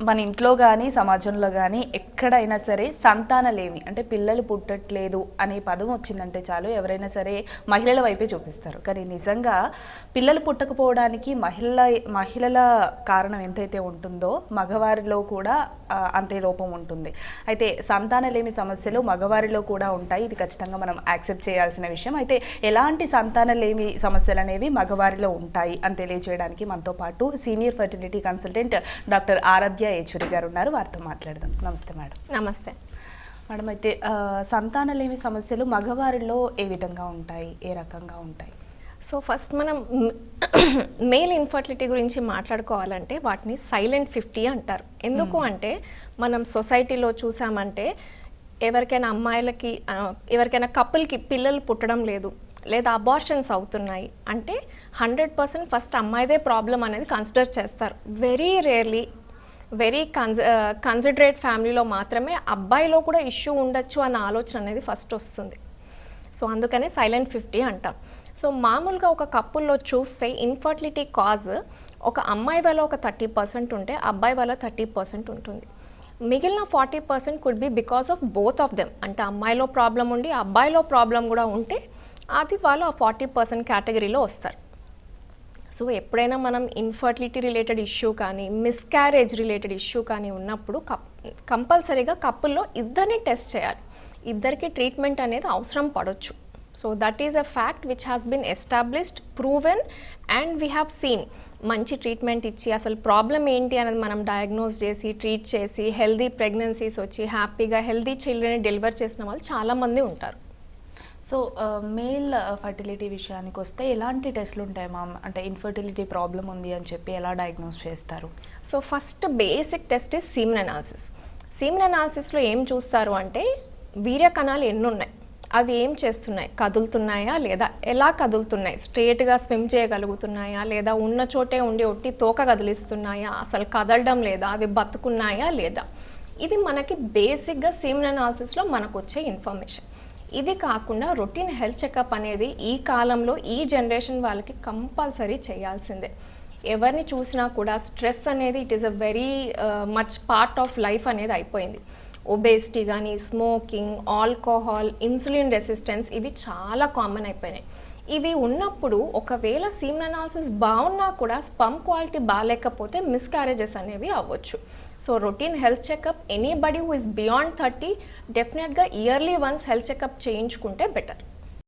మన ఇంట్లో కానీ సమాజంలో కానీ ఎక్కడైనా సరే సంతానలేమి. అంటే పిల్లలు పుట్టట్లేదు అనే పదం వచ్చిందంటే చాలు. ఎవరైనా సరే మహిళల వైపే చూపిస్తారు. కానీ నిజంగా పిల్లలు పుట్టకపోవడానికి మహిళ మహిళల కారణం ఎంతైతే ఉంటుందో మగవారిలో కూడా అంతే లోపం ఉంటుంది. అయితే సంతానలేమి సమస్యలు మగవారిలో కూడా ఉంటాయి. ఇది ఖచ్చితంగా మనం యాక్సెప్ట్ చేయాల్సిన విషయం. అయితే ఎలాంటి సంతానలేమి సమస్యలు అనేవి మగవారిలో ఉంటాయి. అని తెలియజేయడానికి మనతో పాటు senior fertility consultant doctor Aaradhya Yechury గారు ఉన్నారు వారితో మాట్లాడదాం. నమస్తే మేడం. నమస్తే. మేడం అయితే సంతానలేమి సమస్యలు మగవారిలో ఏ విధంగా ఉంటాయి? ఏ రకంగా ఉంటాయి? సో ఫస్ట్ మనం మేల్ ఇన్ఫర్టిలిటీ గురించి మాట్లాడుకోవాలంటే వాటిని సైలెంట్ ఫిఫ్టీ అంటారు. ఎందుకు అంటే మనం సొసైటీలో చూసామంటే ఎవరికైనా అమ్మాయిలకి ఎవరికైనా కపుల్కి పిల్లలు పుట్టడం లేదు లేదా అబార్షన్స్ అవుతున్నాయి అంటే హండ్రెడ్ పర్సెంట్ ఫస్ట్ అమ్మాయిదే ప్రాబ్లం అనేది కన్సిడర్ చేస్తారు. వెరీ రేర్లీ వెరీ కన్స కన్సిడరేట్ ఫ్యామిలీలో మాత్రమే అబ్బాయిలో కూడా ఇష్యూ ఉండొచ్చు అన్న ఆలోచన అనేది ఫస్ట్ వస్తుంది. సో అందుకనే సైలెంట్ ఫిఫ్టీ అంటాం. సో మామూలుగా ఒక కప్పుల్లో చూస్తే ఇన్ఫర్టిలిటీ కాజ్ ఒక అమ్మాయి వల్ల ఒక థర్టీ పర్సెంట్ ఉంటే అబ్బాయి వల్ల థర్టీ పర్సెంట్ ఉంటుంది. మిగిలిన forty percent could be because of both of them అంటే అమ్మాయిలో ప్రాబ్లం ఉండి అబ్బాయిలో ప్రాబ్లం కూడా ఉంటే అది వాళ్ళు ఆ ఫార్టీ పర్సెంట్ కేటగిరీలో వస్తారు. సో ఎప్పుడైనా మనం ఇన్ఫర్టిలిటీ రిలేటెడ్ ఇష్యూ కానీ మిస్క్యారేజ్ రిలేటెడ్ ఇష్యూ కానీ ఉన్నప్పుడు కప్ కంపల్సరీగా కప్పుల్లో ఇద్దరిని టెస్ట్ చేయాలి. ఇద్దరికి ట్రీట్మెంట్ అనేది అవసరం పడవచ్చు so that is a fact which has been established proven and we have seen మంచి ట్రీట్మెంట్ ఇచ్చి అసలు ప్రాబ్లం ఏంటి అనేది మనం డయాగ్నోస్ చేసి ట్రీట్ చేసి హెల్దీ ప్రెగ్నెన్సీస్ వచ్చి హ్యాపీగా హెల్దీ చిల్డ్రన్ డెలివర్ చేసిన వాళ్ళు చాలామంది ఉంటారు. సో మేల్ ఫర్టిలిటీ విషయానికి వస్తే ఎలాంటి టెస్ట్లు ఉంటాయి మా అంటే ఇన్ఫర్టిలిటీ ప్రాబ్లం ఉంది అని చెప్పి ఎలా డయాగ్నోస్ చేస్తారు? So first basic test is semen analysis semen అనాలిసిస్లో ఏం చూస్తారు అంటే వీర్య కణాలు ఎన్ని ఉన్నాయి అవి ఏం చేస్తున్నాయి? కదులుతున్నాయా లేదా? ఎలా కదులుతున్నాయి? స్ట్రేట్గా స్విమ్ చేయగలుగుతున్నాయా లేదా? ఉన్న చోటే ఉండి ఒట్టి తోక కదిలిస్తున్నాయా? అసలు కదలడం లేదా? అవి బతుకున్నాయా లేదా? ఇది మనకి బేసిక్గా సీమన్ అనాలిసిస్లో మనకు వచ్చే ఇన్ఫర్మేషన్ ఇది కాకుండా రొటీన్ హెల్త్ చెకప్ అనేది ఈ కాలంలో ఈ జనరేషన్ వాళ్ళకి కంపల్సరీ చేయాల్సిందే. ఎవరిని చూసినా కూడా స్ట్రెస్ అనేది it is a very much part of life అనేది అయిపోయింది. ఒబేసిటీ కానీ స్మోకింగ్ ఆల్కహాల్ ఇన్సులిన్ రెసిస్టెన్స్ ఇవి చాలా కామన్ అయిపోయినాయి. ఇవి ఉన్నప్పుడు ఒకవేళ సీమన్ అనాలిసిస్ బాగున్నా కూడా స్పమ్ క్వాలిటీ బాగాలేకపోతే మిస్క్యారేజెస్ అనేవి అవ్వచ్చు. So routine health checkup anybody who is beyond thirty definitely yearly once health checkup చేయించుకుంటే బెటర్